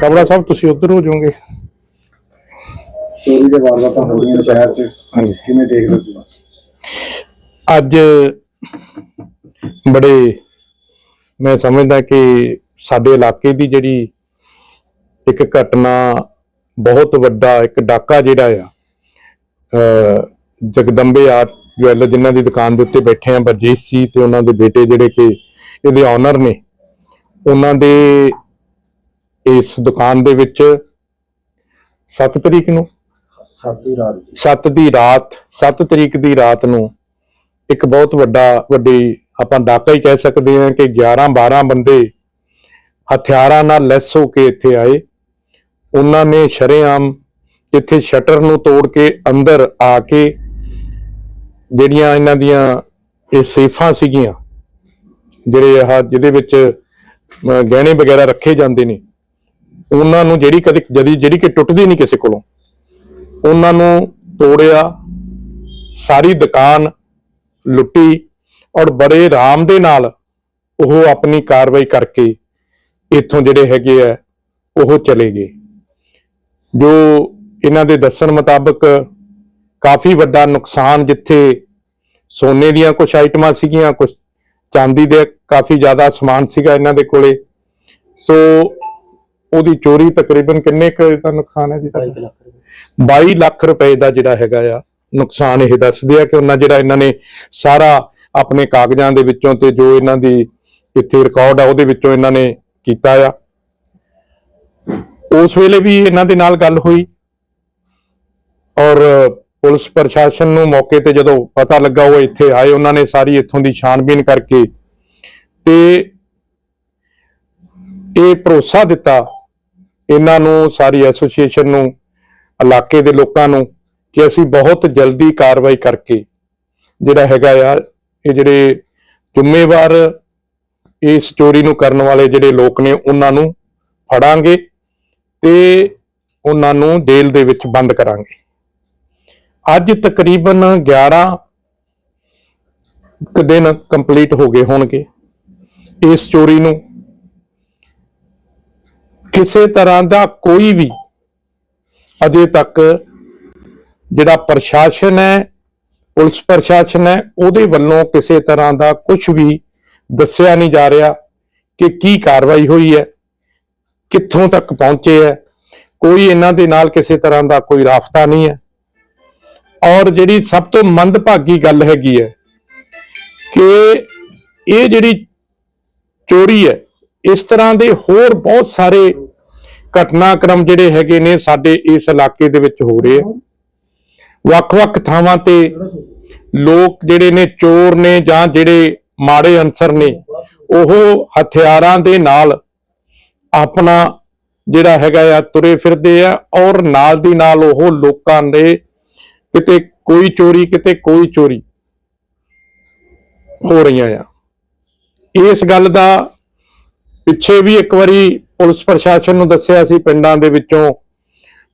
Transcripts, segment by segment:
ਕਬੜਾ ਸਾਹਿਬ ਤੁਸੀਂ ਉੱਧਰ ਹੋ ਜਾਓਗੇ। ਚੋਰੀ ਦੇ ਵਾਰਦਾਤਾਂ ਹੋ ਰਹੀਆਂ ਸ਼ਹਿਰ 'ਚ। ਹਾਂਜੀ। ਕਿਵੇਂ ਦੇਖ ਰਹੇ ਹੋ? ਅੱਜ ਬੜੇ ਮੈਂ ਸਮਝਦਾ ਕਿ ਸਾਡੇ ਇਲਾਕੇ ਦੀ ਜਿਹੜੀ ਇੱਕ ਘਟਨਾ ਬਹੁਤ ਵੱਡਾ ਇੱਕ ਡਾਕਾ ਜਿਹੜਾ ਆ ਜਗਦੰਬੇ ਆਰਟ ਜਵੈਲਰ ਜਿਨ੍ਹਾਂ ਦੀ ਦੁਕਾਨ ਦੇ ਉੱਤੇ ਬੈਠੇ ਆ ਬਰਜੀਤ ਜੀ ਤੇ ਉਹਨਾਂ ਦੇ ਬੇਟੇ ਜਿਹੜੇ ਕਿ ਇਹਦੇ ਓਨਰ ਨੇ। ਉਹਨਾਂ ਦੇ ਇਸ ਦੁਕਾਨ ਦੇ ਵਿੱਚ 7 ਤਰੀਕ ਨੂੰ? ਸਾਡੀ ਰਾਤ ਦੀ। 7 ਦੀ ਰਾਤ 7 ਤਰੀਕ ਦੀ ਰਾਤ ਨੂੰ ਇੱਕ ਬਹੁਤ ਵੱਡਾ ਵੱਡੀ ਆਪਾਂ ਡਾਕਾ ਹੀ ਕਹਿ ਸਕਦੇ ਹਾਂ ਕਿ 11 12 ਬੰਦੇ ਹਥਿਆਰਾਂ ਨਾਲ ਲੈਸ ਹੋ ਕੇ ਇੱਥੇ ਆਏ। ਉਹਨਾਂ ਨੇ ਸ਼ਰੇਆਮ ਇੱਥੇ ਸ਼ਟਰ ਨੂੰ ਤੋੜ ਕੇ ਅੰਦਰ ਆ ਕੇ ਜਿਹੜੀਆਂ ਇਹਨਾਂ ਦੀਆਂ ਇਹ ਸੇਫਾਂ ਸੀਗੀਆਂ ਜਿਹੜੇ ਆਹ ਜਿਹਦੇ ਵਿੱਚ ਗਹਿਣੇ ਵਗੈਰਾ ਰੱਖੇ ਜਾਂਦੇ ਨੇ। ਉਹਨਾਂ ਨੂੰ ਜਿਹੜੀ ਕਦੇ ਜਿਹੜੀ ਜਿਹੜੀ ਕਿ ਟੁੱਟਦੀ ਨਹੀਂ ਕਿਸੇ ਕੋਲੋਂ। ਉਹਨਾਂ ਨੂੰ ਤੋੜਿਆ, ਸਾਰੀ ਦੁਕਾਨ ਲੁੱਟੀ ਔਰ ਬੜੇ ਆਰਾਮ ਦੇ ਨਾਲ ਉਹ ਆਪਣੀ ਕਾਰਵਾਈ ਕਰਕੇ ਇੱਥੋਂ ਜਿਹੜੇ ਹੈਗੇ ਆ, ਉਹ ਚਲੇ ਗਏ। ਜੋ ਇਹਨਾਂ ਦੇ ਦੱਸਣ ਮੁਤਾਬਕ ਕਾਫੀ ਵੱਡਾ ਨੁਕਸਾਨ ਜਿੱਥੇ ਸੋਨੇ ਦੀਆਂ ਕੁਝ ਆਈਟਮਾਂ ਸੀਗੀਆਂ ਕੁਝ ਚਾਂਦੀ ਦੇ ਕਾਫੀ ਜ਼ਿਆਦਾ ਸਮਾਨ ਸੀਗਾ ਇਹਨਾਂ ਦੇ ਕੋਲੇ। ਸੋ ਉਹਦੀ ਚੋਰੀ ਤਕਰੀਬਨ ਕਿੰਨੇ ਕੁ ਦਾ ਨੁਕਸਾਨ ਹੈ ਜੀ ਤੁਹਾਡਾ? 22 ਲੱਖ ਰੁਪਏ। ਦਾ ਜਿਹੜਾ ਹੈਗਾ ਆ ਨੁਕਸਾਨ ਇਹ ਦੱਸਦੇ ਆ ਕਿ ਉਹਨਾਂ ਜਿਹੜਾ ਇਹਨਾਂ ਨੇ ਸਾਰਾ ਆਪਣੇ ਕਾਗਜ਼ਾਂ ਦੇ ਵਿੱਚੋਂ ਤੇ ਜੋ ਇਹਨਾਂ ਦੀ ਇੱਥੇ ਰਿਕਾਰਡ ਆ ਉਹਦੇ ਵਿੱਚੋਂ ਇਹਨਾਂ ਨੇ ਕੀਤਾ ਆ। ਉਸ ਵੇਲੇ ਵੀ ਇਹਨਾਂ ਦੇ ਨਾਲ ਗੱਲ ਹੋਈ। ਔਰ ਪੁਲਿਸ ਪ੍ਰਸ਼ਾਸਨ ਨੂੰ ਮੌਕੇ ਤੇ ਜਦੋਂ ਪਤਾ ਲੱਗਾ ਉਹ ਇੱਥੇ ਆਏ, ਉਹਨਾਂ ਨੇ ਸਾਰੀ ਇੱਥੋਂ ਦੀ ਛਾਣਬੀਨ ਕਰਕੇ ਤੇ ਇਹ ਭਰੋਸਾ ਦਿੱਤਾ ਇਹਨਾਂ ਨੂੰ, ਸਾਰੀ ਐਸੋਸੀਏਸ਼ਨ ਨੂੰ, ਇਲਾਕੇ ਦੇ ਲੋਕਾਂ ਨੂੰ ਕਿ ਅਸੀਂ ਬਹੁਤ ਜਲਦੀ ਕਾਰਵਾਈ ਕਰਕੇ ਜਿਹੜਾ ਹੈਗਾ ਆ, ਇਹ ਜਿਹੜੇ ਜ਼ਿੰਮੇਵਾਰ ਇਸ ਚੋਰੀ ਨੂੰ ਕਰਨ ਵਾਲੇ ਜਿਹੜੇ ਲੋਕ ਨੇ ਉਹਨਾਂ ਨੂੰ ਫੜਾਂਗੇ ਤੇ ਉਹਨਾਂ ਨੂੰ ਜੇਲ੍ਹ ਦੇ ਵਿੱਚ ਬੰਦ ਕਰਾਂਗੇ। ਅੱਜ ਤਕਰੀਬਨ 11 ਕੁ ਦਿਨ ਕੰਪਲੀਟ ਹੋ ਗਏ ਹੋਣਗੇ ਇਸ ਚੋਰੀ ਨੂੰ। ਕਿਸੇ ਤਰ੍ਹਾਂ ਦਾ ਕੋਈ ਵੀ ਅਜੇ ਤੱਕ ਜਿਹੜਾ ਪ੍ਰਸ਼ਾਸਨ ਹੈ, ਪੁਲਿਸ ਪ੍ਰਸ਼ਾਸਨ ਹੈ, ਉਹਦੇ ਵੱਲੋਂ ਕਿਸੇ ਤਰ੍ਹਾਂ ਦਾ ਕੁਝ ਵੀ ਦੱਸਿਆ ਨਹੀਂ ਜਾ ਰਿਹਾ ਕਿ ਕੀ ਕਾਰਵਾਈ ਹੋਈ ਹੈ, ਕਿੱਥੋਂ ਤੱਕ ਪਹੁੰਚੇ ਹੈ। ਕੋਈ ਇਹਨਾਂ ਦੇ ਨਾਲ ਕਿਸੇ ਤਰ੍ਹਾਂ ਦਾ ਕੋਈ ਰਾਫਤਾ ਨਹੀਂ ਹੈ। ਔਰ ਜਿਹੜੀ ਸਭ ਤੋਂ ਮੰਦਭਾਗੀ ਗੱਲ ਹੈਗੀ ਹੈ ਕਿ ਇਹ ਜਿਹੜੀ ਚੋਰੀ ਹੈ, ਇਸ ਤਰ੍ਹਾਂ ਦੇ ਹੋਰ ਬਹੁਤ ਸਾਰੇ ਘਟਨਾਕ੍ਰਮ ਜਿਹੜੇ ਹੈਗੇ ਨੇ ਸਾਡੇ ਇਸ ਇਲਾਕੇ ਦੇ ਵਿੱਚ ਹੋ ਰਹੇ ਆ। ਵੱਖ-ਵੱਖ ਥਾਵਾਂ ਤੇ ਲੋਕ ਜਿਹੜੇ ਨੇ ਚੋਰ ਨੇ ਜਾਂ ਜਿਹੜੇ ਮਾੜੇ ਅਨਸਰ ਨੇ, ਉਹ ਹਥਿਆਰਾਂ ਦੇ ਨਾਲ ਆਪਣਾ ਜਿਹੜਾ ਹੈਗਾ ਆ ਤੁਰੇ ਫਿਰਦੇ ਆ ਔਰ ਨਾਲ ਦੀ ਨਾਲ ਉਹ ਲੋਕਾਂ ਦੇ ਕਿਤੇ ਕੋਈ ਚੋਰੀ, ਕਿਤੇ ਕੋਈ ਚੋਰੀ ਹੋ ਰਹੀਆਂ ਆ। ਇਸ ਗੱਲ ਦਾ ਪਿੱਛੇ ਵੀ ਇੱਕ ਵਾਰੀ ਪੁਲਿਸ ਪ੍ਰਸ਼ਾਸਨ ਨੂੰ ਦੱਸਿਆ ਸੀ, ਪਿੰਡਾਂ ਦੇ ਵਿੱਚੋਂ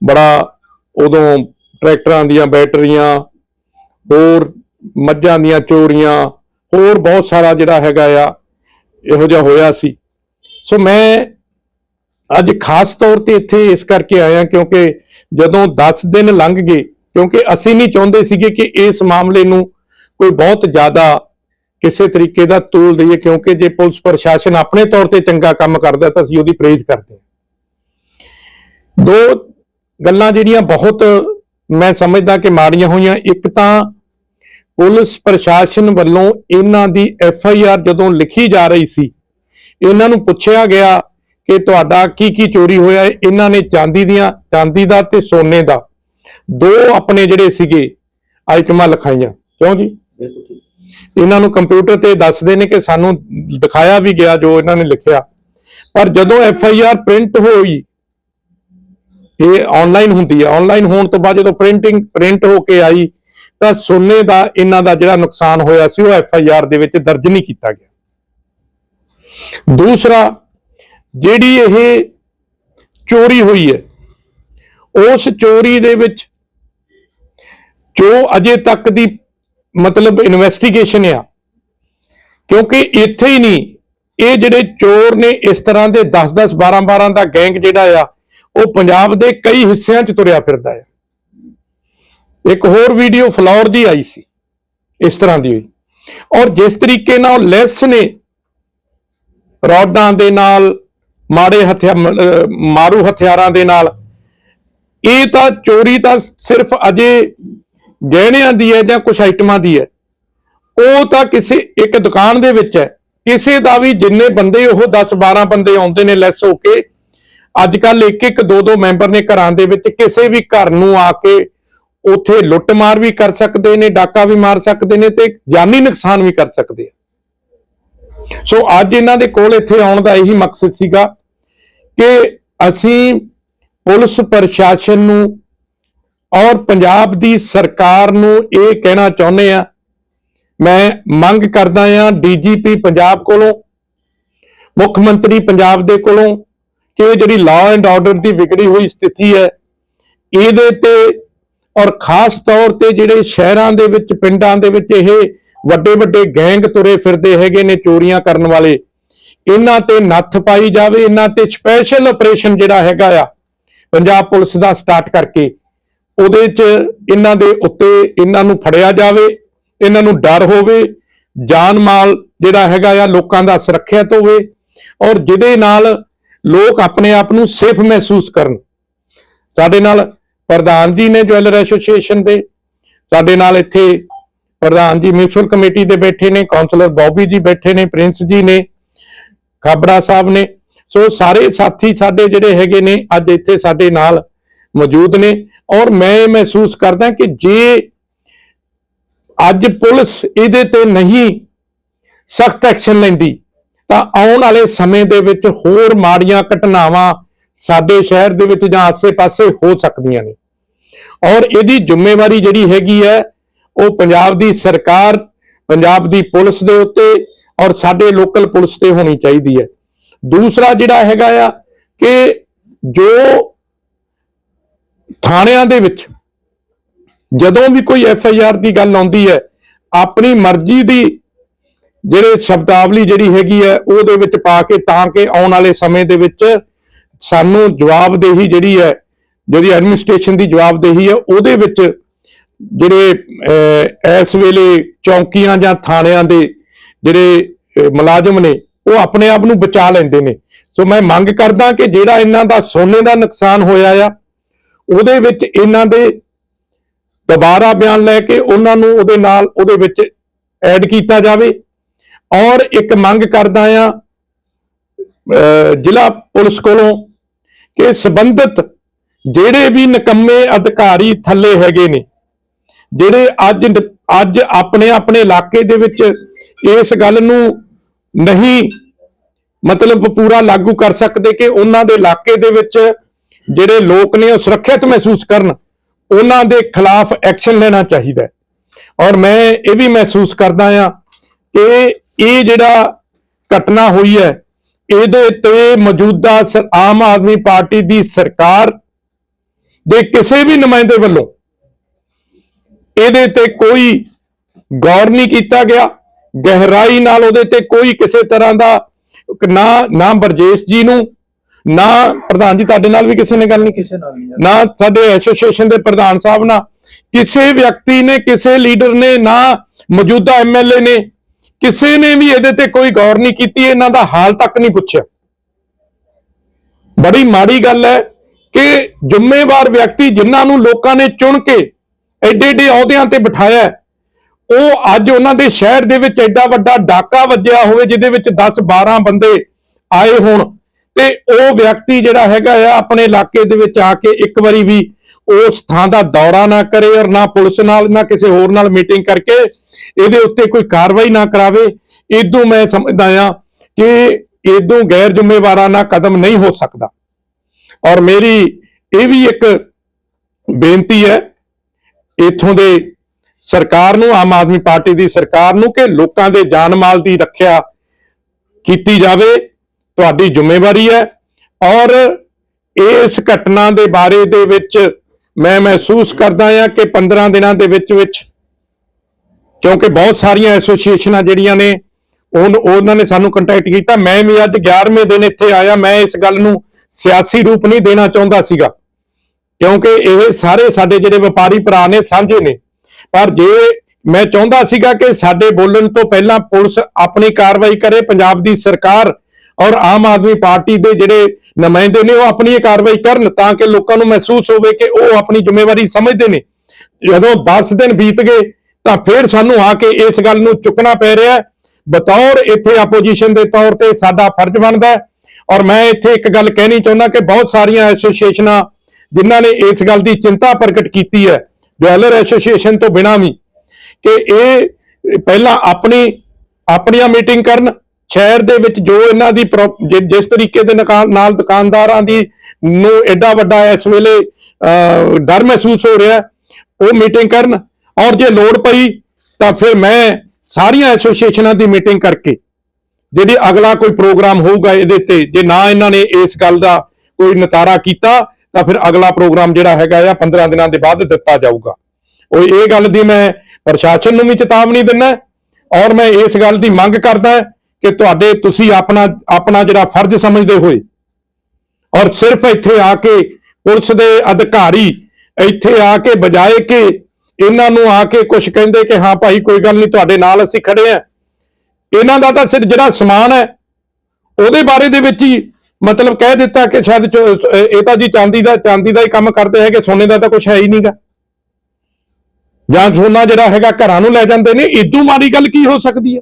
ਬੜਾ ਉਦੋਂ ਟਰੈਕਟਰਾਂ ਦੀਆਂ ਬੈਟਰੀਆਂ, ਹੋਰ ਮੱਝਾਂ ਦੀਆਂ ਚੋਰੀਆਂ, ਹੋਰ ਬਹੁਤ ਸਾਰਾ ਜਿਹੜਾ ਹੈਗਾ ਆ, ਇਹੋ ਜਿਹਾ ਹੋਇਆ ਸੀ। ਸੋ ਮੈਂ ਅੱਜ ਖਾਸ ਤੌਰ ਤੇ ਇੱਥੇ ਇਸ ਕਰਕੇ ਆਇਆ ਕਿਉਂਕਿ ਜਦੋਂ 10 ਦਿਨ ਲੰਘ ਗਏ ਕਿਉਂਕਿ ਅਸੀਂ ਨਹੀਂ ਚਾਹੁੰਦੇ ਸੀਗੇ ਕਿ ਇਸ ਮਾਮਲੇ ਨੂੰ ਕੋਈ ਬਹੁਤ ਜ਼ਿਆਦਾ ਕਿਸੇ ਤਰੀਕੇ ਦਾ ਤੋਲ ਦਈਏ, ਕਿਉਂਕਿ ਜੇ ਪੁਲਿਸ ਪ੍ਰਸ਼ਾਸਨ ਆਪਣੇ ਤੌਰ ਤੇ ਚੰਗਾ ਕੰਮ ਕਰਦਾ ਤਾਂ ਅਸੀਂ ਉਹਦੀ ਪ੍ਰੇਜ਼ ਕਰਦੇ ਹਾਂ ਦੋ ਗੱਲਾਂ ਜਿਹੜੀਆਂ ਬਹੁਤ ਮੈਂ ਸਮਝਦਾ ਕਿ ਮਾੜੀਆਂ ਹੋਈਆਂ, ਇੱਕ ਤਾਂ ਪੁਲਿਸ ਪ੍ਰਸ਼ਾਸਨ ਵੱਲੋਂ ਇਹਨਾਂ ਦੀ ਐਫ ਆਈ ਆਰ ਜਦੋਂ ਲਿਖੀ ਜਾ ਰਹੀ ਸੀ, ਇਹਨਾਂ ਨੂੰ ਪੁੱਛਿਆ ਗਿਆ ਕਿ ਤੁਹਾਡਾ ਕੀ ਕੀ ਚੋਰੀ ਹੋਇਆ ਹੈ? ਇਹਨਾਂ ਨੇ ਚਾਂਦੀ ਦੀਆਂ, ਚਾਂਦੀ ਦਾ ਤੇ ਸੋਨੇ ਦਾ ਦੋ ਆਪਣੇ ਜਿਹੜੇ ਸੀਗੇ ਆਈਟਮਾਂ ਲਿਖਾਈਆਂ। ਕਿਉਂ ਜੀ? ਇਹਨਾਂ ਨੂੰ ਕੰਪਿਊਟਰ ਤੇ ਦੱਸਦੇ ਨੇ ਕਿ ਸਾਨੂੰ ਦਿਖਾਇਆ ਵੀ ਗਿਆ ਜੋ ਇਹਨਾਂ ਨੇ ਲਿਖਿਆ। ਪਰ ਜਦੋਂ ਐਫ ਆਈ ਆਰ ਪ੍ਰਿੰਟ ਹੋਈ ਇਹ ਆਨਲਾਈਨ ਹੁੰਦੀ ਹੈ ਆਨਲਾਈਨ ਹੋਣ ਤੋਂ ਬਾਅਦ ਜਦੋਂ ਪ੍ਰਿੰਟਿੰਗ ਪ੍ਰਿੰਟ ਹੋ ਕੇ ਆਈ ਤਾਂ ਸੋਨੇ ਦਾ ਇਹਨਾਂ ਦਾ ਜਿਹੜਾ ਨੁਕਸਾਨ ਹੋਇਆ ਸੀ ਉਹ ਐਫ ਆਈ ਆਰ ਦੇ ਵਿੱਚ ਦਰਜ ਨਹੀਂ ਕੀਤਾ ਗਿਆ। ਦੂਸਰਾ ਜਿਹੜੀ ਇਹ ਚੋਰੀ ਹੋਈ ਹੈ ਉਸ ਚੋਰੀ ਦੇ ਵਿੱਚ ਜੋ ਅਜੇ ਤੱਕ ਦੀ ਮਤਲਬ ਇਨਵੈਸਟੀਗੇਸ਼ਨ ਆ, ਕਿਉਂਕਿ ਇੱਥੇ ਹੀ ਨਹੀਂ, ਇਹ ਜਿਹੜੇ ਚੋਰ ਨੇ ਇਸ ਤਰ੍ਹਾਂ ਦੇ 10-10 12-12 ਦਾ ਗੈਂਗ ਜਿਹੜਾ ਆ, ਉਹ ਪੰਜਾਬ ਦੇ ਕਈ ਹਿੱਸਿਆਂ 'ਚ ਤੁਰਿਆ ਫਿਰਦਾ ਆ। ਇੱਕ ਹੋਰ ਵੀਡੀਓ ਫਲੌਰ ਦੀ ਆਈ ਸੀ, ਇਸ ਤਰ੍ਹਾਂ ਦੀ ਹੋਈ। ਔਰ ਜਿਸ ਤਰੀਕੇ ਨਾਲ ਲੈਸ ਨੇ ਰੌਡਾਂ ਦੇ ਨਾਲ, ਮਾੜੇ ਹਥਿਆਰ ਮਾਰੂ ਹਥਿਆਰਾਂ ਦੇ ਨਾਲ, ਇਹ ਤਾਂ ਚੋਰੀ ਤਾਂ ਸਿਰਫ ਅਜੇ ਗਹਿਣਿਆਂ ਦੀ ਹੈ ਜਾਂ ਕੁਝ ਆਈਟਮਾਂ ਦੀ ਹੈ, ਉਹ ਤਾਂ ਕਿਸੇ ਇੱਕ ਦੁਕਾਨ ਦੇ ਵਿੱਚ ਹੈ। ਕਿਸੇ ਦਾ ਵੀ ਜਿੰਨੇ ਬੰਦੇ ਉਹ 10 12 ਬੰਦੇ ਆਉਂਦੇ ਨੇ ਲੈਸ ਹੋ ਕੇ ਅੱਜ ਕੱਲ ਇੱਕ ਇੱਕ ਦੋ ਦੋ ਮੈਂਬਰ ਨੇ ਘਰਾਂ ਦੇ ਵਿੱਚ, ਕਿਸੇ ਵੀ ਘਰ ਨੂੰ ਆ ਕੇ ਉੱਥੇ ਲੁੱਟਮਾਰ ਵੀ ਕਰ ਸਕਦੇ ਨੇ, ਡਾਕਾ ਵੀ ਮਾਰ ਸਕਦੇ ਨੇ ਤੇ ਜਾਨੀ ਨੁਕਸਾਨ ਵੀ ਕਰ ਸਕਦੇ ਆ। ਸੋ ਅੱਜ ਇਹਨਾਂ ਦੇ ਕੋਲ ਇੱਥੇ ਆਉਣ ਦਾ ਇਹੀ ਮਕਸਦ ਸੀਗਾ ਕਿ ਅਸੀਂ ਪੁਲਿਸ ਪ੍ਰਸ਼ਾਸਨ ਨੂੰ ਔਰ ਪੰਜਾਬ ਦੀ ਸਰਕਾਰ ਨੂੰ ਇਹ ਕਹਿਣਾ ਚਾਹੁੰਦੇ ਆ ਮੈਂ ਮੰਗ ਕਰਦਾ ਆ ਡੀਜੀਪੀ ਪੰਜਾਬ ਕੋਲੋਂ, ਮੁੱਖ ਮੰਤਰੀ ਪੰਜਾਬ ਦੇ ਕੋਲੋਂ ਕਿ ਇਹ ਜਿਹੜੀ ਲਾਅ ਐਂਡ ਆਰਡਰ ਦੀ ਵਿਗੜੀ ਹੋਈ ਸਥਿਤੀ ਹੈ, ਇਹਦੇ ਤੇ ਔਰ ਖਾਸ ਤੌਰ ਤੇ ਜਿਹੜੇ ਸ਼ਹਿਰਾਂ ਦੇ ਵਿੱਚ, ਪਿੰਡਾਂ ਦੇ ਵਿੱਚ ਇਹ ਵੱਡੇ ਵੱਡੇ ਗੈਂਗ ਤੁਰੇ ਫਿਰਦੇ ਹੈਗੇ ਨੇ ਚੋਰੀਆਂ ਕਰਨ ਵਾਲੇ, ਇਹਨਾਂ ਤੇ ਨੱਥ ਪਾਈ ਜਾਵੇ, ਇਹਨਾਂ ਤੇ ਸਪੈਸ਼ਲ ਆਪਰੇਸ਼ਨ ਜਿਹੜਾ ਹੈਗਾ ਆ, ਪੰਜਾਬ ਪੁਲਿਸ ਦਾ ਸਟਾਰਟ ਕਰਕੇ। ਉਹਦੇ 'ਚ ਇਹਨਾਂ ਦੇ ਉੱਤੇ ਇਹਨਾਂ ਨੂੰ ਫੜਿਆ ਜਾਵੇ, ਇਹਨਾਂ ਨੂੰ ਡਰ ਹੋਵੇ, ਜਾਨ ਮਾਲ ਜਿਹੜਾ ਹੈਗਾ ਆ ਲੋਕਾਂ ਦਾ ਸੁਰੱਖਿਅਤ ਹੋਵੇ ਔਰ ਜਿਹਦੇ ਨਾਲ ਲੋਕ ਆਪਣੇ ਆਪ ਨੂੰ ਸੇਫ ਮਹਿਸੂਸ ਕਰਨ। ਸਾਡੇ ਨਾਲ ਪ੍ਰਧਾਨ ਜੀ ਨੇ ਜਵੈਲਰ ਐਸੋਸੀਏਸ਼ਨ ਦੇ, ਸਾਡੇ ਨਾਲ ਇੱਥੇ ਪ੍ਰਧਾਨ ਜੀ ਮਿਊਚੁਅਲ ਕਮੇਟੀ ਦੇ ਬੈਠੇ ਨੇ ਕਾਉਂਸਲਰ ਬੌਬੀ ਜੀ ਬੈਠੇ ਨੇ, ਪ੍ਰਿੰਸ ਜੀ ਨੇ, ਖਾਬੜਾ ਸਾਹਿਬ ਨੇ, ਸੋ ਸਾਰੇ ਸਾਥੀ ਸਾਡੇ ਜਿਹੜੇ ਹੈਗੇ ਨੇ ਅੱਜ ਇੱਥੇ ਸਾਡੇ ਨਾਲ ਮੌਜੂਦ ਨੇ। ਔਰ ਮੈਂ ਇਹ ਮਹਿਸੂਸ ਕਰਦਾ ਕਿ ਜੇ ਅੱਜ ਪੁਲਿਸ ਇਹਦੇ ਤੇ ਨਹੀਂ ਸਖਤ ਐਕਸ਼ਨ ਲੈਂਦੀ, ਤਾਂ ਆਉਣ ਵਾਲੇ ਸਮੇਂ ਦੇ ਵਿੱਚ ਹੋਰ ਮਾੜੀਆਂ ਘਟਨਾਵਾਂ ਸਾਡੇ ਸ਼ਹਿਰ ਦੇ ਵਿੱਚ ਜਾਂ ਆਸੇ-ਪਾਸੇ ਹੋ ਸਕਦੀਆਂ ਨੇ। ਔਰ ਇਹਦੀ ਜ਼ਿੰਮੇਵਾਰੀ ਜਿਹੜੀ ਹੈਗੀ ਹੈ, ਉਹ ਪੰਜਾਬ ਦੀ ਸਰਕਾਰ, ਪੰਜਾਬ ਦੀ ਪੁਲਿਸ ਦੇ ਉੱਤੇ ਔਰ ਸਾਡੇ ਲੋਕਲ ਪੁਲਿਸ ਤੇ ਹੋਣੀ ਚਾਹੀਦੀ ਹੈ। ਦੂਸਰਾ ਜਿਹੜਾ ਹੈਗਾ ਆ ਕਿ ਜੋ ਥਾਣਿਆਂ ਦੇ ਵਿੱਚ ਜਦੋਂ ਵੀ ਕੋਈ ਐਫ ਆਈ ਆਰ ਦੀ ਗੱਲ ਆਉਂਦੀ ਹੈ ਆਪਣੀ ਮਰਜ਼ੀ ਦੀ ਜਿਹੜੇ ਸ਼ਬਦਾਵਲੀ ਜਿਹੜੀ ਹੈਗੀ ਹੈ ਉਹਦੇ ਵਿੱਚ ਪਾ ਕੇ ਤਾਂ ਕਿ ਆਉਣ ਵਾਲੇ ਸਮੇਂ ਦੇ ਵਿੱਚ ਸਾਨੂੰ ਜਵਾਬਦੇਹੀ ਜਿਹੜੀ ਹੈ ਜਿਹੜੀ ਐਡਮਿਨਿਸਟ੍ਰੇਸ਼ਨ ਦੀ ਜਵਾਬਦੇਹੀ ਹੈ ਉਹਦੇ ਵਿੱਚ ਜਿਹੜੇ ਅਹ, ਇਸ ਵੇਲੇ ਚੌਂਕੀਆਂ ਜਾਂ ਥਾਣਿਆਂ ਦੇ ਜਿਹੜੇ ਮੁਲਾਜ਼ਮ ਨੇ ਉਹ ਆਪਣੇ ਆਪ ਨੂੰ ਬਚਾ ਲੈਂਦੇ ਨੇ। ਸੋ ਮੈਂ ਮੰਗ ਕਰਦਾ ਕਿ ਜਿਹੜਾ ਇਹਨਾਂ ਦਾ ਸੋਨੇ ਦਾ ਨੁਕਸਾਨ ਹੋਇਆ ਆ ਉਹਦੇ ਵਿੱਚ ਇਹਨਾਂ ਦੇ ਦੁਬਾਰਾ ਬਿਆਨ ਲੈ ਕੇ ਉਹਨਾਂ ਨੂੰ ਉਹਦੇ ਨਾਲ ਉਹਦੇ ਵਿੱਚ ਐਡ ਕੀਤਾ ਜਾਵੇ। ਔਰ ਇੱਕ ਮੰਗ ਕਰਦਾ ਆ ਜ਼ਿਲ੍ਹਾ ਪੁਲਿਸ ਕੋਲੋਂ ਕਿ ਸੰਬੰਧਿਤ ਜਿਹੜੇ ਵੀ ਨਿਕੰਮੇ ਅਧਿਕਾਰੀ ਥੱਲੇ ਹੈਗੇ ਨੇ, ਜਿਹੜੇ ਅੱਜ ਅੱਜ ਆਪਣੇ ਆਪਣੇ ਇਲਾਕੇ ਦੇ ਵਿੱਚ ਇਸ ਗੱਲ ਨੂੰ ਨਹੀਂ ਮਤਲਬ ਪੂਰਾ ਲਾਗੂ ਕਰ ਸਕਦੇ ਕਿ ਉਹਨਾਂ ਦੇ ਇਲਾਕੇ ਦੇ ਵਿੱਚ ਜਿਹੜੇ ਲੋਕ ਨੇ ਉਹ ਸੁਰੱਖਿਅਤ ਮਹਿਸੂਸ ਕਰਨ, ਉਹਨਾਂ ਦੇ ਖਿਲਾਫ ਐਕਸ਼ਨ ਲੈਣਾ ਚਾਹੀਦਾ ਔਰ ਮੈਂ ਇਹ ਵੀ ਮਹਿਸੂਸ ਕਰਦਾ ਆ ਕਿ ਇਹ ਜਿਹੜਾ ਘਟਨਾ ਹੋਈ ਹੈ, ਇਹਦੇ ਤੇ ਮੌਜੂਦਾ ਆਮ ਆਦਮੀ ਪਾਰਟੀ ਦੀ ਸਰਕਾਰ ਦੇ ਕਿਸੇ ਵੀ ਨੁਮਾਇੰਦੇ ਵੱਲੋਂ ਇਹਦੇ ਤੇ ਕੋਈ ਗੌਰ ਨਹੀਂ ਕੀਤਾ ਗਿਆ। ਗਹਿਰਾਈ ਨਾਲ ਉਹਦੇ ਤੇ ਕੋਈ ਕਿਸੇ ਤਰ੍ਹਾਂ ਦਾ ਨਾ ਨਾ ਬਰਜੇਸ਼ ਜੀ ਨੂੰ ਨਾ ਪ੍ਰਧਾਨ ਜੀ ਤੁਹਾਡੇ ਨਾਲ ਵੀ ਕਿਸੇ ਨੇ ਗੱਲ ਨਹੀਂ ਕੀਤੀ? ਨਾਲ ਨਹੀਂ ਨਾ ਸਾਡੇ ਐਸੋਸੀਏਸ਼ਨ ਦੇ ਪ੍ਰਧਾਨ ਸਾਹਿਬ ਨਾਲ। ਕਿਸੇ ਵਿਅਕਤੀ ਨੇ ਕਿਸੇ ਲੀਡਰ ਨੇ ਨਾ ਮੌਜੂਦਾ ਐਮਐਲਏ ਨੇ ਕਿਸੇ ਨੇ ਵੀ ਇਹਦੇ ਤੇ ਕੋਈ ਗੌਰ ਨਹੀਂ ਕੀਤੀ ਇਹਨਾਂ ਦਾ ਹਾਲ ਤੱਕ ਨਹੀਂ ਪੁੱਛਿਆ। ਬੜੀ ਮਾੜੀ ਗੱਲ ਹੈ ਕਿ ਜ਼ਿੰਮੇਵਾਰ ਵਿਅਕਤੀ ਜਿਨ੍ਹਾਂ ਨੂੰ ਲੋਕਾਂ ਨੇ ਚੁਣ ਕੇ ਐਡੇ ਐਡੇ ਅਹੁਦਿਆਂ ਤੇ ਬਿਠਾਇਆ ਉਹ ਅੱਜ ਉਹਨਾਂ ਦੇ ਸ਼ਹਿਰ ਦੇ ਵਿੱਚ ਐਡਾ ਵੱਡਾ ਡਾਕਾ ਵੱਜਿਆ ਹੋਵੇ ਜਿਹਦੇ ਵਿੱਚ 10 12 ਬੰਦੇ ਆਏ ਹੋਣ। ਤੇ ਉਹ ਵਿਅਕਤੀ ਜਿਹੜਾ ਹੈਗਾ ਆ, ਆਪਣੇ ਇਲਾਕੇ ਦੇ ਵਿੱਚ ਆ ਕੇ ਇੱਕ ਵਾਰੀ ਵੀ ਉਸ ਥਾਂ ਦਾ ਦੌਰਾ ਨਾ ਕਰੇ ਔਰ ਨਾ ਪੁਲਿਸ ਨਾਲ, ਨਾ ਕਿਸੇ ਹੋਰ ਨਾਲ ਮੀਟਿੰਗ ਕਰਕੇ ਇਹਦੇ ਉੱਤੇ ਕੋਈ ਕਾਰਵਾਈ ਨਾ ਕਰਾਵੇ। ਇਦੋਂ ਮੈਂ ਸਮਝਦਾ ਆ ਕਿ ਇਦੋਂ ਗੈਰ ਜ਼ਿੰਮੇਵਾਰਾਨਾ ਕਦਮ ਨਹੀਂ ਹੋ ਸਕਦਾ। ਔਰ ਮੇਰੀ ਇਹ ਵੀ ਇੱਕ ਬੇਨਤੀ ਹੈ, ਇਥੋਂ ਦੇ ਸਰਕਾਰ ਨੂੰ, ਆਮ ਆਦਮੀ ਪਾਰਟੀ ਦੀ ਸਰਕਾਰ ਨੂੰ ਕਿ ਲੋਕਾਂ ਦੇ ਜਾਨ ਮਾਲ ਦੀ ਰੱਖਿਆ ਕੀਤੀ ਜਾਵੇ। ਤੁਹਾਡੀ ਜ਼ਿੰਮੇਵਾਰੀ ਹੈ ਔਰ ਇਸ ਘਟਨਾ ਦੇ ਬਾਰੇ ਦੇ ਵਿੱਚ ਮੈਂ ਮਹਿਸੂਸ ਕਰਦਾ ਹਾਂ ਕਿ 15 ਦਿਨਾਂ ਦੇ ਵਿੱਚ ਵਿੱਚ, ਕਿਉਂਕਿ ਬਹੁਤ ਸਾਰੀਆਂ ਐਸੋਸੀਏਸ਼ਨਾਂ ਜਿਹੜੀਆਂ ਨੇ, ਉਹ ਉਹਨਾਂ ਨੇ ਸਾਨੂੰ ਕੰਟੈਕਟ ਕੀਤਾ। ਮੈਂ ਵੀ ਅੱਜ 11ਵੇਂ ਦਿਨ ਇੱਥੇ ਆਇਆ। ਮੈਂ ਇਸ ਗੱਲ ਨੂੰ ਸਿਆਸੀ ਰੂਪ ਨਹੀਂ ਦੇਣਾ ਚਾਹੁੰਦਾ ਸੀਗਾ, ਕਿਉਂਕਿ ਇਹ ਸਾਰੇ ਸਾਡੇ ਜਿਹੜੇ ਵਪਾਰੀ ਭਰਾ ਨੇ, ਸਾਂਝੇ ਨੇ। ਪਰ ਜੇ ਮੈਂ ਚਾਹੁੰਦਾ ਸੀਗਾ ਕਿ ਸਾਡੇ ਬੋਲਣ ਤੋਂ ਪਹਿਲਾਂ ਪੁਲਿਸ ਆਪਣੀ ਕਾਰਵਾਈ ਕਰੇ, ਪੰਜਾਬ ਦੀ ਸਰਕਾਰ ਔਰ ਆਮ ਆਦਮੀ ਪਾਰਟੀ ਦੇ ਜਿਹੜੇ ਨੁਮਾਇੰਦੇ ਨੇ, ਉਹ ਆਪਣੀ ਇਹ ਕਾਰਵਾਈ ਕਰਨ ਤਾਂ ਕਿ ਲੋਕਾਂ ਨੂੰ ਮਹਿਸੂਸ ਹੋਵੇ ਕਿ ਉਹ ਆਪਣੀ ਜ਼ਿੰਮੇਵਾਰੀ ਸਮਝਦੇ ਨੇ। ਜਦੋਂ 10 ਦਿਨ ਬੀਤ ਗਏ, ਤਾਂ ਫਿਰ ਸਾਨੂੰ ਆ ਕੇ ਇਸ ਗੱਲ ਨੂੰ ਚੁੱਕਣਾ ਪੈ ਰਿਹਾ ਬਤੌਰ ਇੱਥੇ ਆਪੋਜੀਸ਼ਨ ਦੇ ਤੌਰ ਤੇ ਸਾਡਾ ਫਰਜ਼ ਬਣਦਾ ਹੈ। ਔਰ ਮੈਂ ਇੱਥੇ ਇੱਕ ਗੱਲ ਕਹਿਣੀ ਚਾਹੁੰਦਾ ਕਿ ਬਹੁਤ ਸਾਰੀਆਂ ਐਸੋਸੀਏਸ਼ਨਾਂ ਜਿਨ੍ਹਾਂ ਨੇ ਇਸ ਗੱਲ ਦੀ ਚਿੰਤਾ ਪ੍ਰਗਟ ਕੀਤੀ ਹੈ ਜਵੈਲਰ ਐਸੋਸੀਏਸ਼ਨ ਤੋਂ ਬਿਨਾਂ ਵੀ, ਕਿ ਇਹ ਪਹਿਲਾਂ ਆਪਣੀ, ਆਪਣੀਆਂ ਮੀਟਿੰਗ ਕਰਨ ਸ਼ਹਿਰ ਦੇ ਵਿੱਚ ਜੋ ਇਹਨਾਂ ਦੀ ਪ੍ਰੋ- ਜਿ- ਜਿਸ ਤਰੀਕੇ ਦੇ ਨਕਾ- ਨਾਲ ਦੁਕਾਨਦਾਰਾਂ ਦੀ ਨੂੰ ਐਡਾ ਵੱਡਾ ਇਸ ਵੇਲੇ ਡਰ ਮਹਿਸੂਸ ਹੋ ਰਿਹਾ ਉਹ ਮੀਟਿੰਗ ਕਰਨ। ਔਰ ਜੇ ਲੋੜ ਪਈ, ਤਾਂ ਫਿਰ ਮੈਂ ਸਾਰੀਆਂ ਐਸੋਸੀਏਸ਼ਨਾਂ ਦੀ ਮੀਟਿੰਗ ਕਰਕੇ, ਜਿਹੜੀ ਅਗਲਾ ਕੋਈ ਪ੍ਰੋਗਰਾਮ ਹੋਊਗਾ ਇਹਦੇ ਤੇ, ਜੇ ਨਾ ਇਹਨਾਂ ਨੇ ਇਸ ਗੱਲ ਦਾ ਕੋਈ ਨਤਾਰਾ ਕੀਤਾ, ਤਾਂ ਫਿਰ ਅਗਲਾ ਪ੍ਰੋਗਰਾਮ ਜਿਹੜਾ ਹੈਗਾ ਆ 15 ਦਿਨਾਂ ਦੇ ਬਾਅਦ ਦਿੱਤਾ ਜਾਊਗਾ। ਉਹ ਇਹ ਗੱਲ ਦੀ ਮੈਂ ਪ੍ਰਸ਼ਾਸਨ ਨੂੰ ਵੀ ਚੇਤਾਵਨੀ ਦਿੰਦਾ, ਔਰ ਮੈਂ ਇਸ ਗੱਲ ਦੀ ਮੰਗ ਕਰਦਾ ਕਿ ਤੁਹਾਡੇ ਤੁਸੀਂ ਆਪਣਾ ਆਪਣਾ ਜਿਹੜਾ ਫਰਜ਼ ਸਮਝਦੇ ਹੋਏ ਔਰ ਸਿਰਫ ਇੱਥੇ ਆ ਕੇ ਪੁਲਿਸ ਦੇ ਅਧਿਕਾਰੀ ਇੱਥੇ ਆ ਕੇ ਬਜਾਏ ਕਿ ਇਹਨਾਂ ਨੂੰ ਆ ਕੇ ਕੁਝ ਕਹਿੰਦੇ ਕਿ ਹਾਂ ਭਾਈ ਕੋਈ ਗੱਲ ਨਹੀਂ, ਤੁਹਾਡੇ ਨਾਲ ਅਸੀਂ ਖੜੇ ਆ ਇਹਨਾਂ ਦਾ ਤਾਂ ਸਿਰ ਜਿਹੜਾ ਸਮਾਨ ਹੈ, ਉਹਦੇ ਬਾਰੇ ਦੇ ਵਿੱਚ ਹੀ ਮਤਲਬ ਕਹਿ ਦਿੱਤਾ ਕਿ ਸ਼ਾਇਦ ਚੋ- ਇਹ ਤਾਂ ਜੀ ਚਾਂਦੀ ਦਾ ਚਾਂਦੀ ਦਾ ਹੀ ਕੰਮ ਕਰਦੇ ਹੈਗੇ, ਸੋਨੇ ਦਾ ਤਾਂ ਕੁਝ ਹੈ ਹੀ ਨਹੀਂਗਾ। ਜਾਂ ਸੋਨਾ ਜਿਹੜਾ ਹੈਗਾ ਘਰਾਂ ਨੂੰ ਲੈ ਜਾਂਦੇ ਨੇ ਇਦੋਂ ਮਾੜੀ ਗੱਲ ਕੀ ਹੋ ਸਕਦੀ ਹੈ?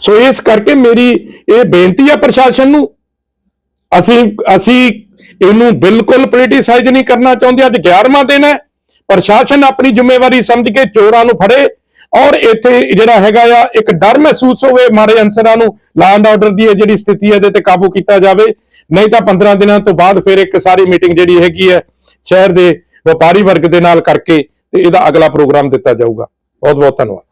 ਸੋ ਇਸ ਕਰਕੇ ਮੇਰੀ ਇਹ ਬੇਨਤੀ ਹੈ ਪ੍ਰਸ਼ਾਸਨ ਨੂੰ। ਅਸੀਂ ਅਸੀਂ ਇਹਨੂੰ ਬਿਲਕੁਲ ਪੋਲੀਟੀਸਾਈਜ਼ ਨਹੀਂ ਕਰਨਾ ਚਾਹੁੰਦੇ, ਅੱਜ 11ਵਾਂ ਦਿਨ ਹੈ। ਪ੍ਰਸ਼ਾਸਨ ਆਪਣੀ ਜ਼ਿੰਮੇਵਾਰੀ ਸਮਝ ਕੇ ਚੋਰਾਂ ਨੂੰ ਫੜੇ ਔਰ ਇੱਥੇ ਜਿਹੜਾ ਹੈਗਾ ਆ, ਇੱਕ ਡਰ ਮਹਿਸੂਸ ਹੋਵੇ ਮਾਰੇ ਅਨਸਰਾਂ ਨੂੰ ਲਾਅ ਐਂਡ ਆਰਡਰ ਦੀ ਇਹ ਜਿਹੜੀ ਸਥਿਤੀ ਹੈ, ਇਹਦੇ ਤੇ ਕਾਬੂ ਕੀਤਾ ਜਾਵੇ। ਨਹੀਂ ਤਾਂ 15 ਦਿਨਾਂ ਤੋਂ ਬਾਅਦ ਫਿਰ ਇੱਕ ਸਾਰੀ ਮੀਟਿੰਗ ਜਿਹੜੀ ਹੈਗੀ ਹੈ, ਸ਼ਹਿਰ ਦੇ ਵਪਾਰੀ ਵਰਗ ਦੇ ਨਾਲ ਕਰਕੇ ਤੇ ਇਹਦਾ ਅਗਲਾ ਪ੍ਰੋਗਰਾਮ ਦਿੱਤਾ ਜਾਊਗਾ। ਬਹੁਤ ਬਹੁਤ ਧੰਨਵਾਦ।